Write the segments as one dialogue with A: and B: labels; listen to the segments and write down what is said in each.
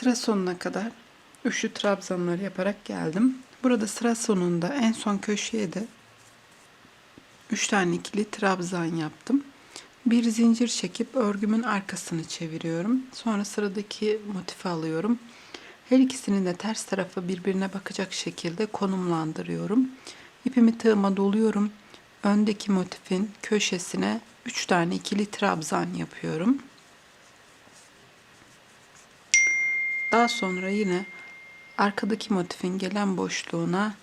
A: Sıra sonuna kadar üçlü trabzanlar yaparak geldim. Burada sıra sonunda en son köşeye de 3 tane ikili trabzan yaptım. Bir zincir çekip örgümün arkasını çeviriyorum. Sonra sıradaki motifi alıyorum. Her ikisinin de ters tarafı birbirine bakacak şekilde konumlandırıyorum. İpimi tığıma doluyorum. Öndeki motifin köşesine 3 tane ikili trabzan yapıyorum. Daha sonra yine arkadaki motifin gelen boşluğuna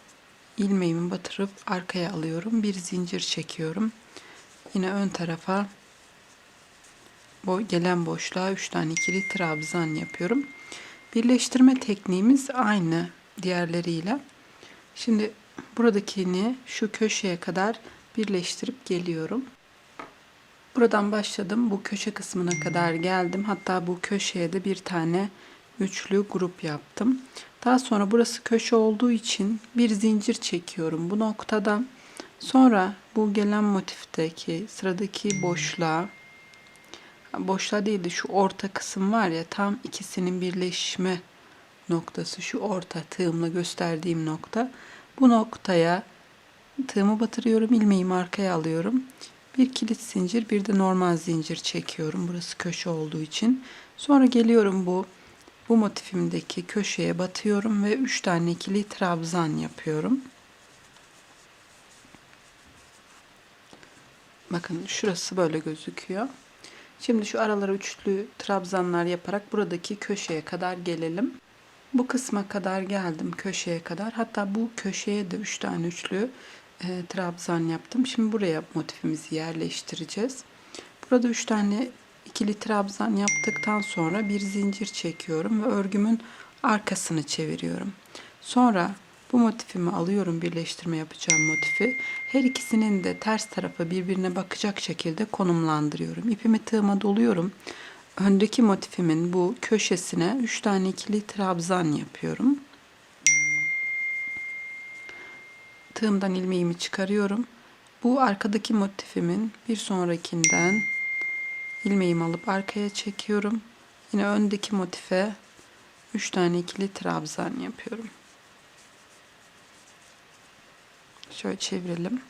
A: ilmeğimi batırıp arkaya alıyorum. Bir zincir çekiyorum. Yine ön tarafa bu gelen boşluğa 3 tane ikili trabzan yapıyorum. Birleştirme tekniğimiz aynı diğerleriyle. Şimdi buradakini şu köşeye kadar birleştirip geliyorum. Buradan başladım. Bu köşe kısmına kadar geldim. Hatta bu köşeye de bir tane üçlü grup yaptım. Daha sonra burası köşe olduğu için bir zincir çekiyorum bu noktada. Sonra bu gelen motifteki sıradaki boşluğa boşluğa değil de şu orta kısım var ya tam ikisinin birleşme noktası şu orta tığımla gösterdiğim nokta. Bu noktaya tığımı batırıyorum ilmeğimi arkaya alıyorum. Bir kilit zincir bir de normal zincir çekiyorum. Burası köşe olduğu için. Sonra geliyorum bu bu motifimdeki köşeye batıyorum ve 3 tane ikili trabzan yapıyorum. Bakın şurası böyle gözüküyor. Şimdi şu aralara üçlü trabzanlar yaparak buradaki köşeye kadar gelelim. Bu kısma kadar geldim köşeye kadar. Hatta bu köşeye de 3 tane üçlü e, trabzan yaptım. Şimdi buraya motifimizi yerleştireceğiz. Burada 3 tane ikili trabzan yaptıktan sonra bir zincir çekiyorum ve örgümün arkasını çeviriyorum. Sonra bu motifimi alıyorum birleştirme yapacağım motifi. Her ikisinin de ters tarafı birbirine bakacak şekilde konumlandırıyorum. İpimi tığıma doluyorum. Öndeki motifimin bu köşesine 3 tane ikili trabzan yapıyorum. Tığımdan ilmeğimi çıkarıyorum. Bu arkadaki motifimin bir sonrakinden ilmeğimi alıp arkaya çekiyorum. Yine öndeki motife 3 tane ikili trabzan yapıyorum. Şöyle çevirelim.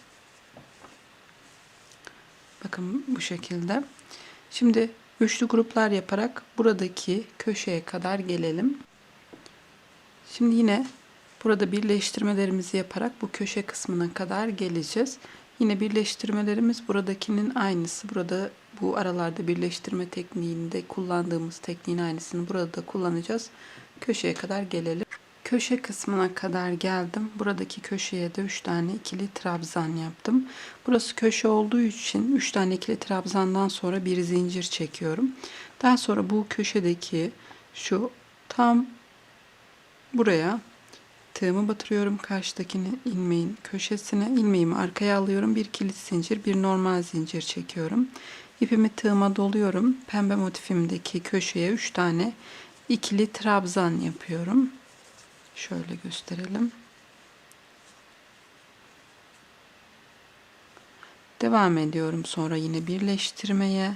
A: Bakın bu şekilde. Şimdi üçlü gruplar yaparak buradaki köşeye kadar gelelim. Şimdi yine burada birleştirmelerimizi yaparak bu köşe kısmına kadar geleceğiz. Yine birleştirmelerimiz buradakinin aynısı. Burada bu aralarda birleştirme tekniğinde kullandığımız tekniğin aynısını burada da kullanacağız. Köşeye kadar gelelim. Köşe kısmına kadar geldim. Buradaki köşeye de 3 tane ikili trabzan yaptım. Burası köşe olduğu için 3 tane ikili trabzandan sonra bir zincir çekiyorum. Daha sonra bu köşedeki şu tam buraya tığımı batırıyorum karşıdakini ilmeğin köşesine ilmeğimi arkaya alıyorum bir kilit zincir bir normal zincir çekiyorum ipimi tığıma doluyorum. Pembe motifimdeki köşeye 3 tane ikili trabzan yapıyorum. Şöyle gösterelim. Devam ediyorum sonra yine birleştirmeye.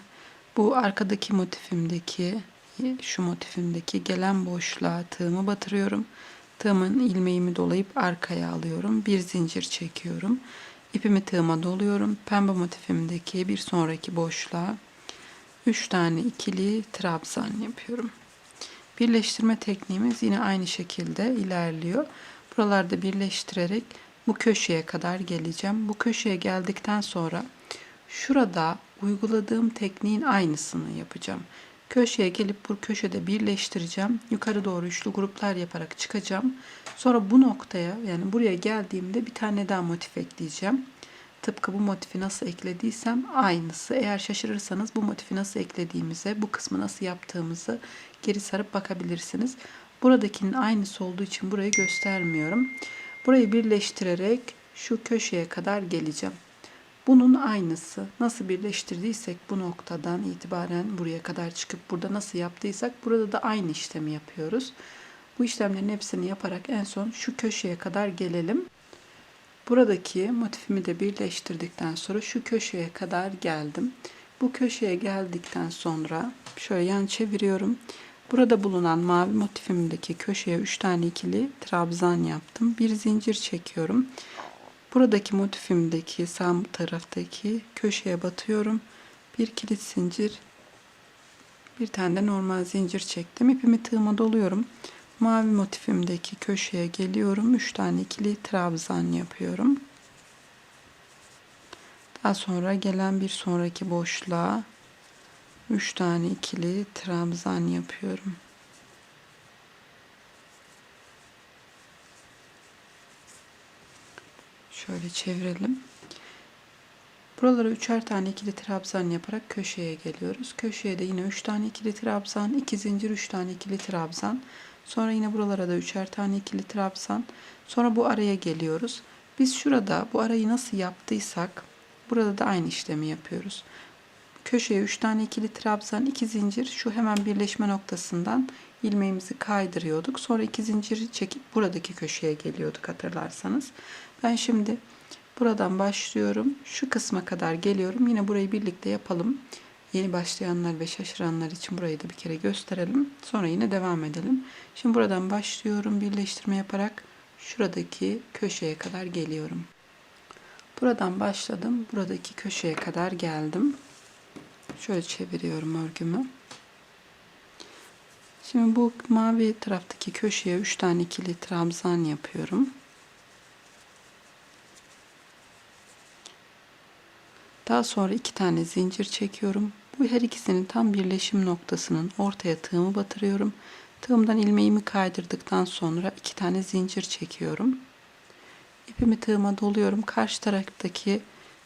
A: Bu arkadaki motifimdeki şu motifimdeki gelen boşluğa tığımı batırıyorum. Tığımın ilmeğimi dolayıp arkaya alıyorum. Bir zincir çekiyorum. İpimi tığıma doluyorum. Pembe motifimdeki bir sonraki boşluğa 3 tane ikili trabzan yapıyorum. Birleştirme tekniğimiz yine aynı şekilde ilerliyor. Buralarda birleştirerek bu köşeye kadar geleceğim. Bu köşeye geldikten sonra şurada uyguladığım tekniğin aynısını yapacağım. Köşeye gelip bu köşede birleştireceğim. Yukarı doğru üçlü gruplar yaparak çıkacağım. Sonra bu noktaya yani buraya geldiğimde bir tane daha motif ekleyeceğim. Tıpkı bu motifi nasıl eklediysem aynısı. Eğer şaşırırsanız bu motifi nasıl eklediğimize, bu kısmı nasıl yaptığımızı geri sarıp bakabilirsiniz. Buradakinin aynısı olduğu için burayı göstermiyorum. Burayı birleştirerek şu köşeye kadar geleceğim. Bunun aynısı nasıl birleştirdiysek bu noktadan itibaren buraya kadar çıkıp burada nasıl yaptıysak burada da aynı işlemi yapıyoruz. Bu işlemlerin hepsini yaparak en son şu köşeye kadar gelelim. Buradaki motifimi de birleştirdikten sonra şu köşeye kadar geldim. Bu köşeye geldikten sonra şöyle yan çeviriyorum. Burada bulunan mavi motifimdeki köşeye 3 tane ikili trabzan yaptım. Bir zincir çekiyorum. Buradaki motifimdeki sağ taraftaki köşeye batıyorum. Bir kilit zincir, bir tane de normal zincir çektim. İpimi tığıma doluyorum. Mavi motifimdeki köşeye geliyorum. 3 tane ikili trabzan yapıyorum. Daha sonra gelen bir sonraki boşluğa 3 tane ikili trabzan yapıyorum. Şöyle çevirelim. Buralara üçer tane ikili trabzan yaparak köşeye geliyoruz. Köşeye de yine 3 tane ikili trabzan, 2 zincir 3 tane ikili trabzan. Sonra yine buralara da üçer tane ikili trabzan. Sonra bu araya geliyoruz. Biz şurada bu arayı nasıl yaptıysak burada da aynı işlemi yapıyoruz. Köşeye 3 tane ikili trabzan, 2 zincir şu hemen birleşme noktasından ilmeğimizi kaydırıyorduk. Sonra 2 zinciri çekip buradaki köşeye geliyorduk hatırlarsanız. Ben şimdi buradan başlıyorum. Şu kısma kadar geliyorum. Yine burayı birlikte yapalım. Yeni başlayanlar ve şaşıranlar için burayı da bir kere gösterelim. Sonra yine devam edelim. Şimdi buradan başlıyorum birleştirme yaparak şuradaki köşeye kadar geliyorum. Buradan başladım. Buradaki köşeye kadar geldim. Şöyle çeviriyorum örgümü. Şimdi bu mavi taraftaki köşeye 3 tane ikili trabzan yapıyorum. Daha sonra iki tane zincir çekiyorum. Bu her ikisinin tam birleşim noktasının ortaya tığımı batırıyorum. Tığımdan ilmeğimi kaydırdıktan sonra iki tane zincir çekiyorum. İpimi tığıma doluyorum. Karşı taraftaki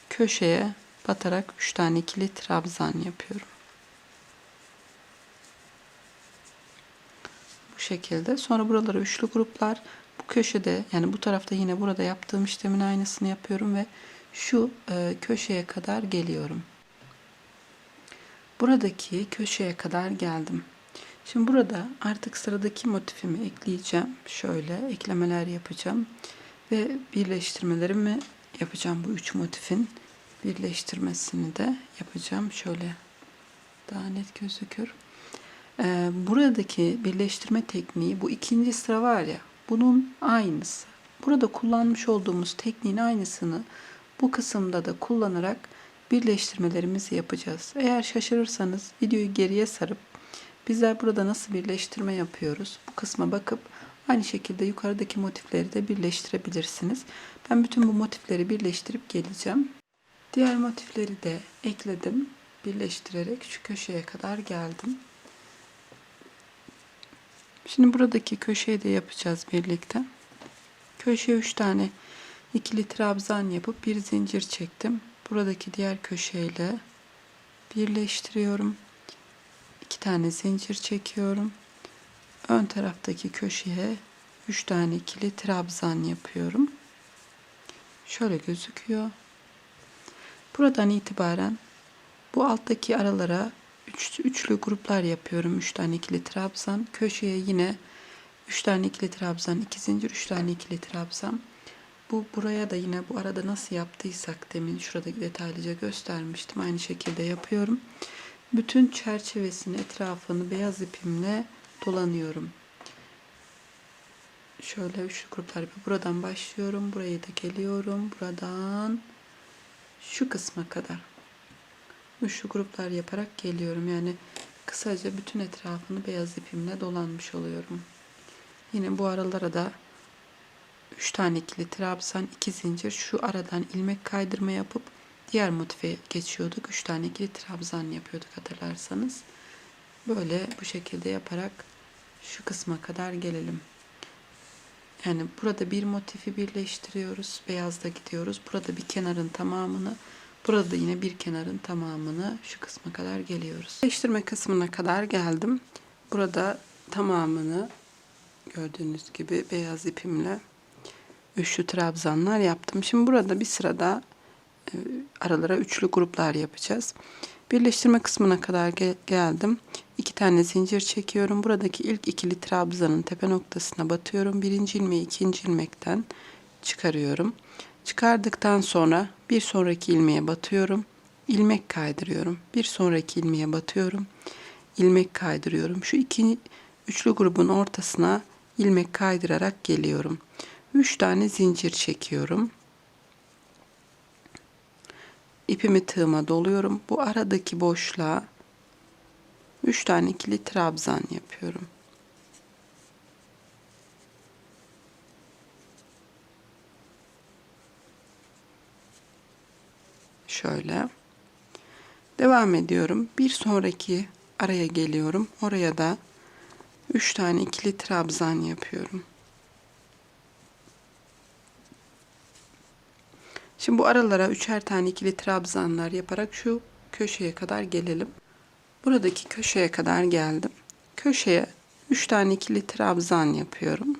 A: köşeye batarak 3 tane ikili trabzan yapıyorum. Bu şekilde. Sonra buralara üçlü gruplar bu köşede yani bu tarafta yine burada yaptığım işlemin aynısını yapıyorum ve şu e, köşeye kadar geliyorum. Buradaki köşeye kadar geldim. Şimdi burada artık sıradaki motifimi ekleyeceğim. Şöyle eklemeler yapacağım ve birleştirmelerimi yapacağım bu üç motifin birleştirmesini de yapacağım. Şöyle daha net gözükür. Ee, buradaki birleştirme tekniği bu ikinci sıra var ya bunun aynısı. Burada kullanmış olduğumuz tekniğin aynısını bu kısımda da kullanarak birleştirmelerimizi yapacağız. Eğer şaşırırsanız videoyu geriye sarıp bizler burada nasıl birleştirme yapıyoruz bu kısma bakıp aynı şekilde yukarıdaki motifleri de birleştirebilirsiniz. Ben bütün bu motifleri birleştirip geleceğim. Diğer motifleri de ekledim. Birleştirerek şu köşeye kadar geldim. Şimdi buradaki köşeyi de yapacağız birlikte. Köşeye 3 tane ikili trabzan yapıp bir zincir çektim. Buradaki diğer köşeyle birleştiriyorum. İki tane zincir çekiyorum. Ön taraftaki köşeye 3 tane ikili trabzan yapıyorum. Şöyle gözüküyor. Buradan itibaren bu alttaki aralara üç, üçlü gruplar yapıyorum. 3 tane ikili trabzan. Köşeye yine 3 tane ikili trabzan, 2 zincir, 3 tane ikili trabzan. Bu buraya da yine bu arada nasıl yaptıysak demin şurada detaylıca göstermiştim. Aynı şekilde yapıyorum. Bütün çerçevesini etrafını beyaz ipimle dolanıyorum. Şöyle üçlü gruplar buradan başlıyorum. Buraya da geliyorum. Buradan şu kısma kadar üçlü gruplar yaparak geliyorum. Yani kısaca bütün etrafını beyaz ipimle dolanmış oluyorum. Yine bu aralara da 3 tane ikili trabzan, 2 zincir şu aradan ilmek kaydırma yapıp diğer motife geçiyorduk. 3 tane ikili trabzan yapıyorduk hatırlarsanız. Böyle bu şekilde yaparak şu kısma kadar gelelim. Yani burada bir motifi birleştiriyoruz. Beyazda gidiyoruz. Burada bir kenarın tamamını, burada yine bir kenarın tamamını şu kısma kadar geliyoruz. Birleştirme kısmına kadar geldim. Burada tamamını gördüğünüz gibi beyaz ipimle üçlü trabzanlar yaptım. Şimdi burada bir sırada e, aralara üçlü gruplar yapacağız. Birleştirme kısmına kadar gel geldim. İki tane zincir çekiyorum. Buradaki ilk ikili trabzanın tepe noktasına batıyorum. Birinci ilmeği ikinci ilmekten çıkarıyorum. Çıkardıktan sonra bir sonraki ilmeğe batıyorum. ilmek kaydırıyorum. Bir sonraki ilmeğe batıyorum. ilmek kaydırıyorum. Şu iki üçlü grubun ortasına ilmek kaydırarak geliyorum. 3 tane zincir çekiyorum. İpimi tığıma doluyorum. Bu aradaki boşluğa 3 tane ikili trabzan yapıyorum. Şöyle. Devam ediyorum. Bir sonraki araya geliyorum. Oraya da 3 tane ikili trabzan yapıyorum. Şimdi bu aralara üçer tane ikili trabzanlar yaparak şu köşeye kadar gelelim. Buradaki köşeye kadar geldim. Köşeye 3 tane ikili trabzan yapıyorum.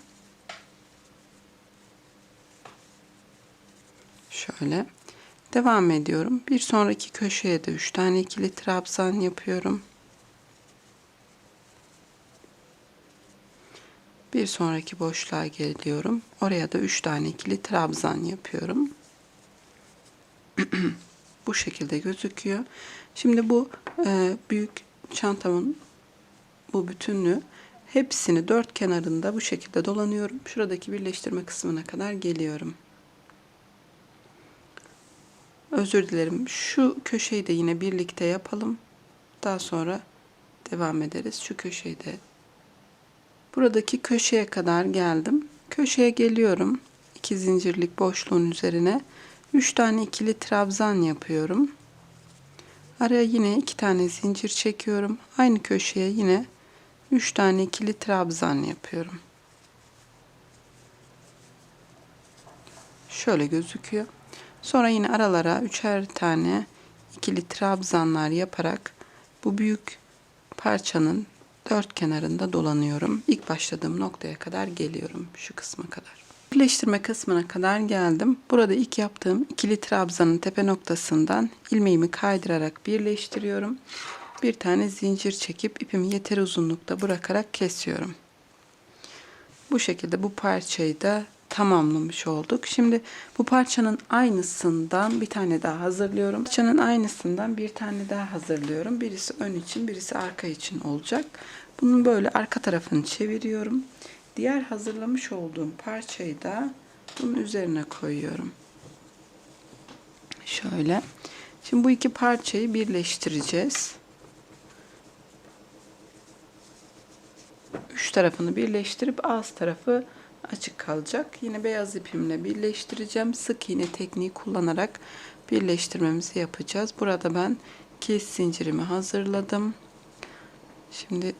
A: Şöyle. Devam ediyorum. Bir sonraki köşeye de 3 tane ikili trabzan yapıyorum. Bir sonraki boşluğa geliyorum. Oraya da 3 tane ikili trabzan yapıyorum. Bu şekilde gözüküyor. Şimdi bu e, büyük çantamın bu bütünlüğü hepsini dört kenarında bu şekilde dolanıyorum. Şuradaki birleştirme kısmına kadar geliyorum. Özür dilerim. Şu köşeyi de yine birlikte yapalım. Daha sonra devam ederiz. Şu köşeyi de buradaki köşeye kadar geldim. Köşeye geliyorum. İki zincirlik boşluğun üzerine 3 tane ikili trabzan yapıyorum. Araya yine 2 tane zincir çekiyorum. Aynı köşeye yine 3 tane ikili trabzan yapıyorum. Şöyle gözüküyor. Sonra yine aralara üçer tane ikili trabzanlar yaparak bu büyük parçanın dört kenarında dolanıyorum. İlk başladığım noktaya kadar geliyorum şu kısma kadar. Birleştirme kısmına kadar geldim. Burada ilk yaptığım ikili trabzanın tepe noktasından ilmeğimi kaydırarak birleştiriyorum. Bir tane zincir çekip ipimi yeter uzunlukta bırakarak kesiyorum. Bu şekilde bu parçayı da tamamlamış olduk. Şimdi bu parçanın aynısından bir tane daha hazırlıyorum. Parçanın aynısından bir tane daha hazırlıyorum. Birisi ön için, birisi arka için olacak. Bunun böyle arka tarafını çeviriyorum. Diğer hazırlamış olduğum parçayı da bunun üzerine koyuyorum. Şöyle. Şimdi bu iki parçayı birleştireceğiz. Üç tarafını birleştirip ağız tarafı açık kalacak. Yine beyaz ipimle birleştireceğim. Sık iğne tekniği kullanarak birleştirmemizi yapacağız. Burada ben kes zincirimi hazırladım. Şimdi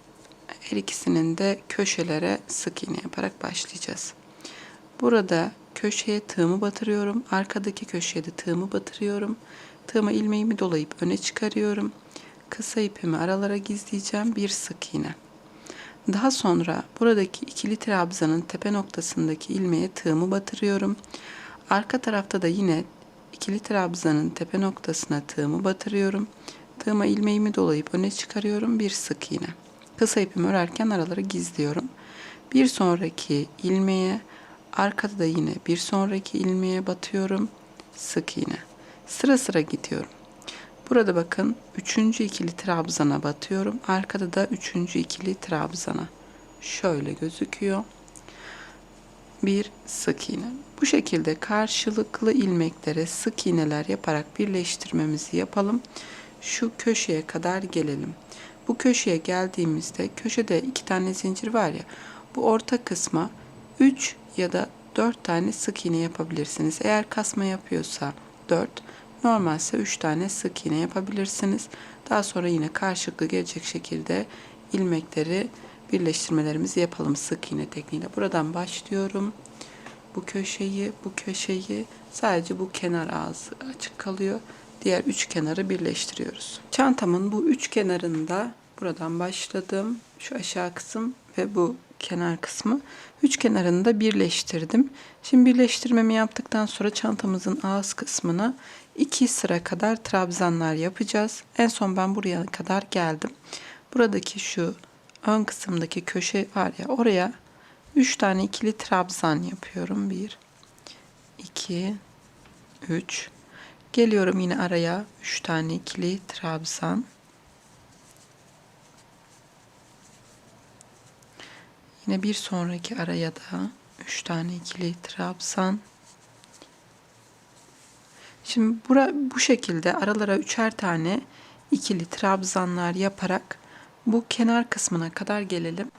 A: her ikisinin de köşelere sık iğne yaparak başlayacağız. Burada köşeye tığımı batırıyorum. Arkadaki köşeye de tığımı batırıyorum. Tığıma ilmeğimi dolayıp öne çıkarıyorum. Kısa ipimi aralara gizleyeceğim. Bir sık iğne. Daha sonra buradaki ikili trabzanın tepe noktasındaki ilmeğe tığımı batırıyorum. Arka tarafta da yine ikili trabzanın tepe noktasına tığımı batırıyorum. Tığıma ilmeğimi dolayıp öne çıkarıyorum. Bir sık iğne. Kısa ipimi örerken araları gizliyorum. Bir sonraki ilmeğe, arkada da yine bir sonraki ilmeğe batıyorum. Sık iğne. Sıra sıra gidiyorum. Burada bakın üçüncü ikili trabzana batıyorum. Arkada da üçüncü ikili trabzana. Şöyle gözüküyor. Bir sık iğne. Bu şekilde karşılıklı ilmeklere sık iğneler yaparak birleştirmemizi yapalım. Şu köşeye kadar gelelim. Bu köşeye geldiğimizde köşede iki tane zincir var ya bu orta kısma 3 ya da 4 tane sık iğne yapabilirsiniz. Eğer kasma yapıyorsa 4, normalse 3 tane sık iğne yapabilirsiniz. Daha sonra yine karşılıklı gelecek şekilde ilmekleri birleştirmelerimizi yapalım sık iğne tekniğiyle. Buradan başlıyorum. Bu köşeyi, bu köşeyi sadece bu kenar ağzı açık kalıyor diğer üç kenarı birleştiriyoruz. Çantamın bu üç kenarında buradan başladım. Şu aşağı kısım ve bu kenar kısmı üç kenarını da birleştirdim. Şimdi birleştirmemi yaptıktan sonra çantamızın ağız kısmına iki sıra kadar trabzanlar yapacağız. En son ben buraya kadar geldim. Buradaki şu ön kısımdaki köşe var ya oraya 3 tane ikili trabzan yapıyorum. 1 2 3 Geliyorum yine araya 3 tane ikili trabzan. Yine bir sonraki araya da 3 tane ikili trabzan. Şimdi bura, bu şekilde aralara üçer tane ikili trabzanlar yaparak bu kenar kısmına kadar gelelim.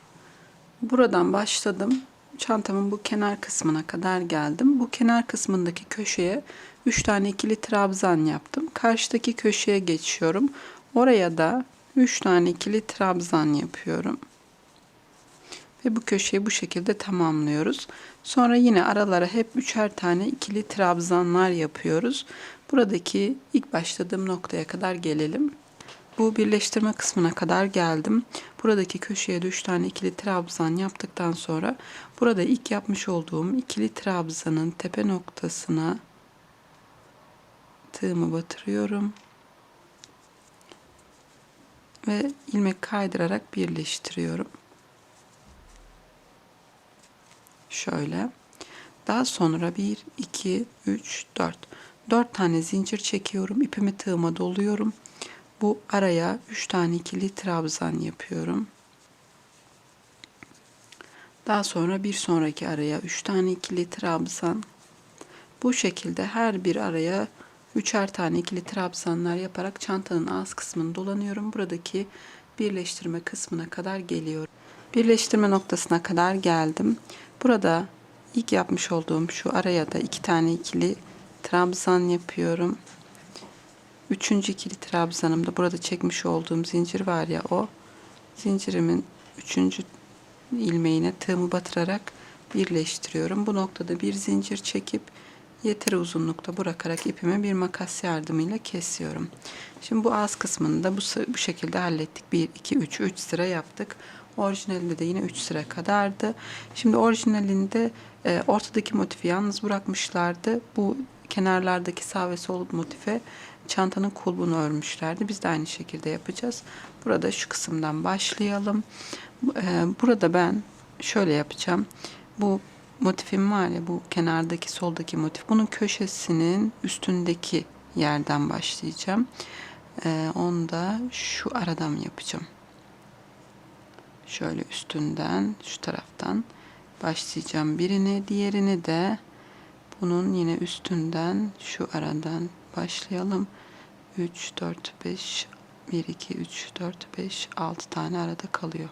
A: Buradan başladım. Çantamın bu kenar kısmına kadar geldim. Bu kenar kısmındaki köşeye 3 tane ikili trabzan yaptım. Karşıdaki köşeye geçiyorum. Oraya da 3 tane ikili trabzan yapıyorum. Ve bu köşeyi bu şekilde tamamlıyoruz. Sonra yine aralara hep üçer tane ikili trabzanlar yapıyoruz. Buradaki ilk başladığım noktaya kadar gelelim. Bu birleştirme kısmına kadar geldim. Buradaki köşeye de 3 tane ikili trabzan yaptıktan sonra burada ilk yapmış olduğum ikili trabzanın tepe noktasına tığımı batırıyorum. Ve ilmek kaydırarak birleştiriyorum. Şöyle. Daha sonra 1, 2, 3, 4. 4 tane zincir çekiyorum. İpimi tığıma doluyorum. Bu araya 3 tane ikili trabzan yapıyorum. Daha sonra bir sonraki araya 3 tane ikili trabzan. Bu şekilde her bir araya üçer tane ikili trabzanlar yaparak çantanın ağız kısmını dolanıyorum. Buradaki birleştirme kısmına kadar geliyorum. Birleştirme noktasına kadar geldim. Burada ilk yapmış olduğum şu araya da iki tane ikili trabzan yapıyorum. Üçüncü ikili trabzanımda burada çekmiş olduğum zincir var ya o zincirimin üçüncü ilmeğine tığımı batırarak birleştiriyorum. Bu noktada bir zincir çekip yeteri uzunlukta bırakarak ipimi bir makas yardımıyla kesiyorum. Şimdi bu ağız kısmını da bu, bu şekilde hallettik. 1, 2, 3, 3 sıra yaptık. Orijinalinde de yine 3 sıra kadardı. Şimdi orijinalinde e, ortadaki motifi yalnız bırakmışlardı. Bu kenarlardaki sağ ve sol motife çantanın kulbunu örmüşlerdi. Biz de aynı şekilde yapacağız. Burada şu kısımdan başlayalım. E, burada ben şöyle yapacağım. Bu motifim var ya bu kenardaki soldaki motif. Bunun köşesinin üstündeki yerden başlayacağım. E, onu da şu aradan yapacağım şöyle üstünden şu taraftan başlayacağım birini diğerini de bunun yine üstünden şu aradan başlayalım. 3 4 5 1 2 3 4 5 6 tane arada kalıyor.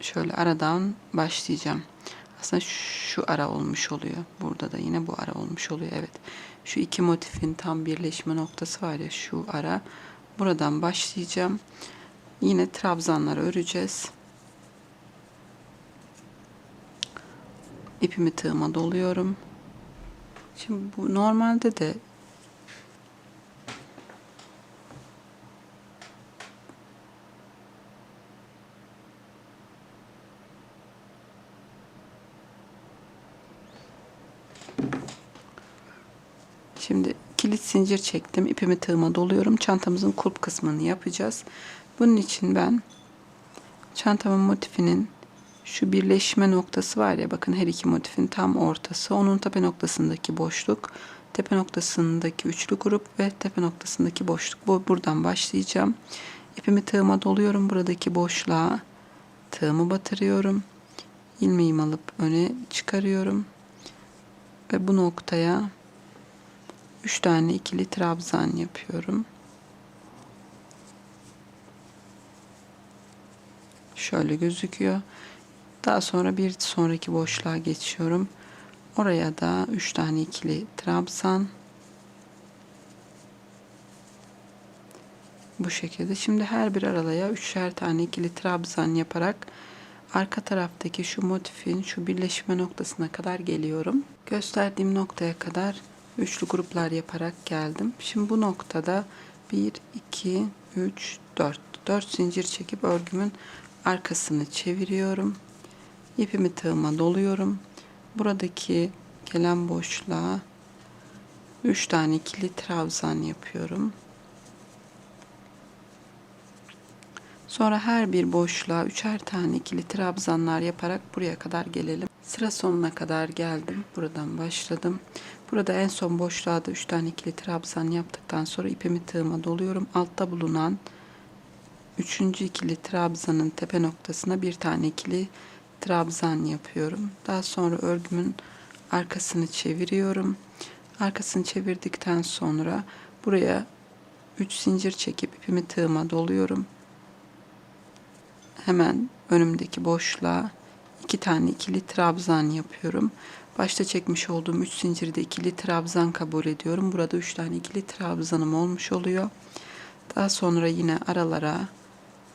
A: Şöyle aradan başlayacağım. Aslında şu ara olmuş oluyor. Burada da yine bu ara olmuş oluyor evet. Şu iki motifin tam birleşme noktası var ya şu ara. Buradan başlayacağım. Yine trabzanları öreceğiz. İpimi tığıma doluyorum. Şimdi bu normalde de Şimdi kilit zincir çektim. İpimi tığıma doluyorum. Çantamızın kulp kısmını yapacağız. Bunun için ben çantamın motifinin şu birleşme noktası var ya bakın her iki motifin tam ortası. Onun tepe noktasındaki boşluk, tepe noktasındaki üçlü grup ve tepe noktasındaki boşluk. Bu buradan başlayacağım. İpimi tığıma doluyorum. Buradaki boşluğa tığımı batırıyorum. ilmeğimi alıp öne çıkarıyorum. Ve bu noktaya 3 tane ikili trabzan yapıyorum. Şöyle gözüküyor. Daha sonra bir sonraki boşluğa geçiyorum. Oraya da 3 tane ikili trabzan. Bu şekilde. Şimdi her bir aralaya üçer tane ikili trabzan yaparak arka taraftaki şu motifin şu birleşme noktasına kadar geliyorum. Gösterdiğim noktaya kadar üçlü gruplar yaparak geldim. Şimdi bu noktada 1, 2, 3, 4. 4 zincir çekip örgümün arkasını çeviriyorum. İpimi tığıma doluyorum. Buradaki gelen boşluğa 3 tane ikili trabzan yapıyorum. Sonra her bir boşluğa üçer tane ikili trabzanlar yaparak buraya kadar gelelim. Sıra sonuna kadar geldim. Buradan başladım. Burada en son boşluğa da 3 tane ikili trabzan yaptıktan sonra ipimi tığıma doluyorum. Altta bulunan Üçüncü ikili trabzanın tepe noktasına bir tane ikili trabzan yapıyorum. Daha sonra örgümün arkasını çeviriyorum. Arkasını çevirdikten sonra buraya 3 zincir çekip ipimi tığıma doluyorum. Hemen önümdeki boşluğa iki tane ikili trabzan yapıyorum. Başta çekmiş olduğum 3 zincirde ikili trabzan kabul ediyorum. Burada 3 tane ikili trabzanım olmuş oluyor. Daha sonra yine aralara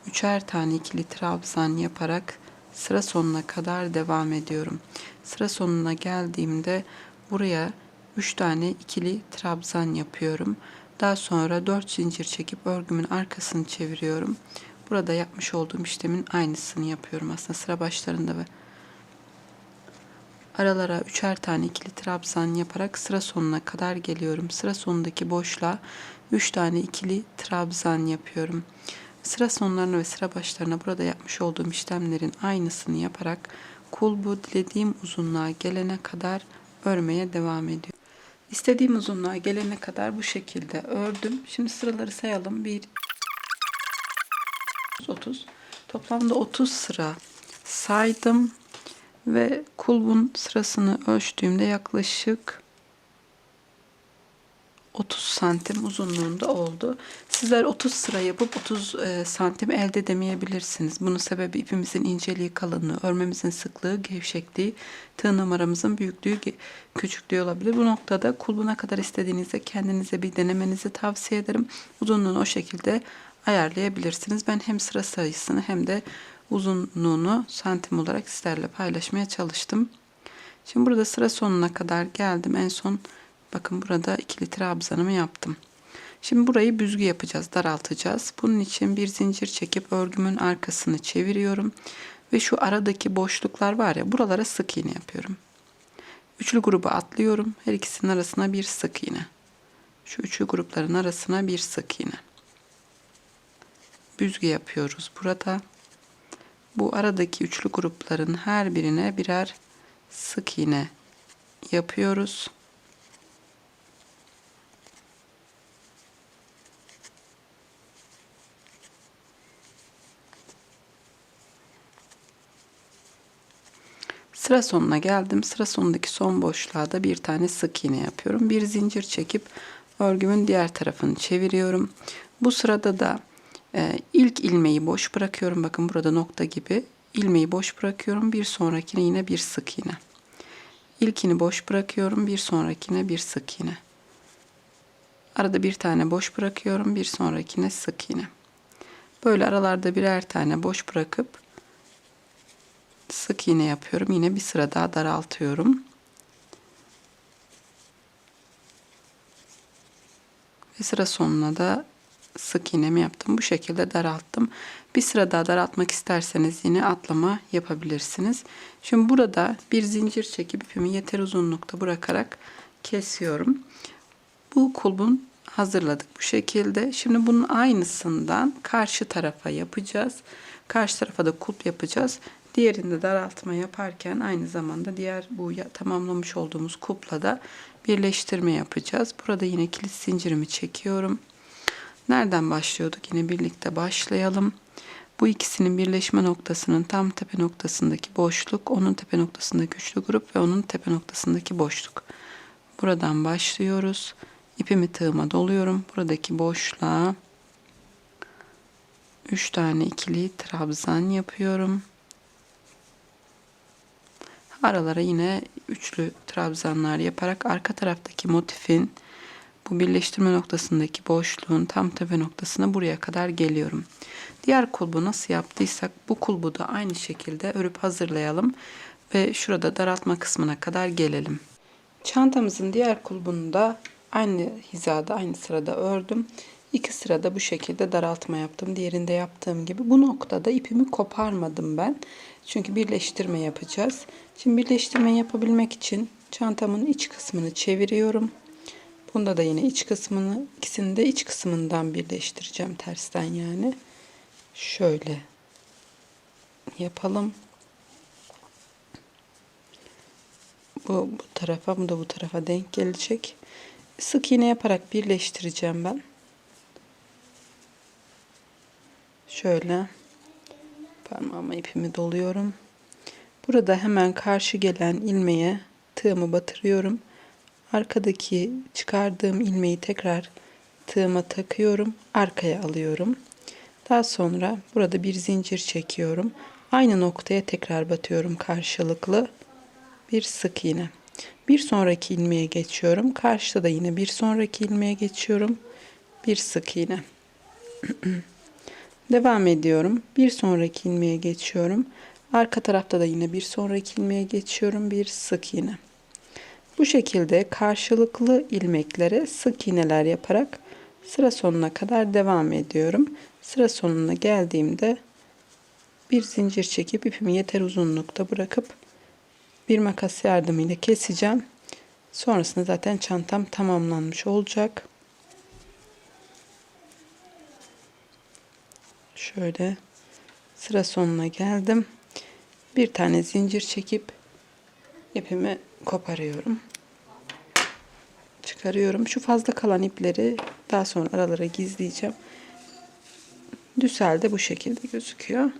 A: üçer tane ikili trabzan yaparak sıra sonuna kadar devam ediyorum. Sıra sonuna geldiğimde buraya 3 tane ikili trabzan yapıyorum. Daha sonra 4 zincir çekip örgümün arkasını çeviriyorum. Burada yapmış olduğum işlemin aynısını yapıyorum aslında sıra başlarında ve aralara üçer tane ikili trabzan yaparak sıra sonuna kadar geliyorum. Sıra sonundaki boşluğa 3 tane ikili trabzan yapıyorum. Sıra sonlarına ve sıra başlarına burada yapmış olduğum işlemlerin aynısını yaparak kulbu dilediğim uzunluğa gelene kadar örmeye devam ediyorum. İstediğim uzunluğa gelene kadar bu şekilde ördüm. Şimdi sıraları sayalım. 1 30. Toplamda 30 sıra saydım ve kulbun sırasını ölçtüğümde yaklaşık 30 santim uzunluğunda oldu. Sizler 30 sıra yapıp 30 e, santim elde edemeyebilirsiniz. Bunun sebebi ipimizin inceliği, kalınlığı, örmemizin sıklığı, gevşekliği, tığ numaramızın büyüklüğü, küçüklüğü olabilir. Bu noktada kulbuna kadar istediğinizde kendinize bir denemenizi tavsiye ederim. Uzunluğunu o şekilde ayarlayabilirsiniz. Ben hem sıra sayısını hem de uzunluğunu santim olarak sizlerle paylaşmaya çalıştım. Şimdi burada sıra sonuna kadar geldim. En son bakın burada ikili trabzanımı yaptım. Şimdi burayı büzgü yapacağız, daraltacağız. Bunun için bir zincir çekip örgümün arkasını çeviriyorum. Ve şu aradaki boşluklar var ya buralara sık iğne yapıyorum. Üçlü grubu atlıyorum. Her ikisinin arasına bir sık iğne. Şu üçlü grupların arasına bir sık iğne. Büzgü yapıyoruz burada. Bu aradaki üçlü grupların her birine birer sık iğne yapıyoruz. Sıra sonuna geldim. Sıra sonundaki son boşluğa da bir tane sık iğne yapıyorum. Bir zincir çekip örgümün diğer tarafını çeviriyorum. Bu sırada da e, ilk ilmeği boş bırakıyorum. Bakın burada nokta gibi ilmeği boş bırakıyorum. Bir sonrakine yine bir sık iğne. İlkini boş bırakıyorum. Bir sonrakine bir sık iğne. Arada bir tane boş bırakıyorum. Bir sonrakine sık iğne. Böyle aralarda birer tane boş bırakıp sık iğne yapıyorum. Yine bir sıra daha daraltıyorum. Ve sıra sonuna da sık iğnemi yaptım. Bu şekilde daralttım. Bir sıra daha daraltmak isterseniz yine atlama yapabilirsiniz. Şimdi burada bir zincir çekip ipimi yeter uzunlukta bırakarak kesiyorum. Bu kulbun hazırladık bu şekilde. Şimdi bunun aynısından karşı tarafa yapacağız. Karşı tarafa da kulp yapacağız. Diğerinde daraltma yaparken aynı zamanda diğer bu tamamlamış olduğumuz kupla da birleştirme yapacağız. Burada yine kilit zincirimi çekiyorum. Nereden başlıyorduk? Yine birlikte başlayalım. Bu ikisinin birleşme noktasının tam tepe noktasındaki boşluk, onun tepe noktasındaki üçlü grup ve onun tepe noktasındaki boşluk. Buradan başlıyoruz. İpimi tığıma doluyorum. Buradaki boşluğa 3 tane ikili trabzan yapıyorum. Aralara yine üçlü trabzanlar yaparak arka taraftaki motifin bu birleştirme noktasındaki boşluğun tam tepe noktasına buraya kadar geliyorum. Diğer kulbu nasıl yaptıysak bu kulbu da aynı şekilde örüp hazırlayalım ve şurada daraltma kısmına kadar gelelim. Çantamızın diğer kulbunu da aynı hizada aynı sırada ördüm. İki sırada bu şekilde daraltma yaptım. Diğerinde yaptığım gibi. Bu noktada ipimi koparmadım ben. Çünkü birleştirme yapacağız. Şimdi birleştirme yapabilmek için çantamın iç kısmını çeviriyorum. Bunda da yine iç kısmını, ikisini de iç kısmından birleştireceğim tersten yani. Şöyle yapalım. Bu, bu tarafa, bu da bu tarafa denk gelecek. Sık iğne yaparak birleştireceğim ben. Şöyle parmağıma ipimi doluyorum. Burada hemen karşı gelen ilmeğe tığımı batırıyorum. Arkadaki çıkardığım ilmeği tekrar tığıma takıyorum. Arkaya alıyorum. Daha sonra burada bir zincir çekiyorum. Aynı noktaya tekrar batıyorum karşılıklı. Bir sık iğne. Bir sonraki ilmeğe geçiyorum. Karşıda da yine bir sonraki ilmeğe geçiyorum. Bir sık iğne. Devam ediyorum. Bir sonraki ilmeğe geçiyorum. Arka tarafta da yine bir sonraki ilmeğe geçiyorum. Bir sık iğne. Bu şekilde karşılıklı ilmeklere sık iğneler yaparak sıra sonuna kadar devam ediyorum. Sıra sonuna geldiğimde bir zincir çekip ipimi yeter uzunlukta bırakıp bir makas yardımıyla keseceğim. Sonrasında zaten çantam tamamlanmış olacak. Şöyle sıra sonuna geldim. Bir tane zincir çekip ipimi koparıyorum. Çıkarıyorum. Şu fazla kalan ipleri daha sonra aralara gizleyeceğim. Düsel de bu şekilde gözüküyor.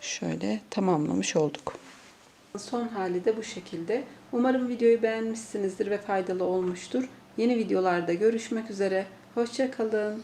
A: Şöyle tamamlamış olduk. Son hali de bu şekilde. Umarım videoyu beğenmişsinizdir ve faydalı olmuştur. Yeni videolarda görüşmek üzere. Hoşçakalın.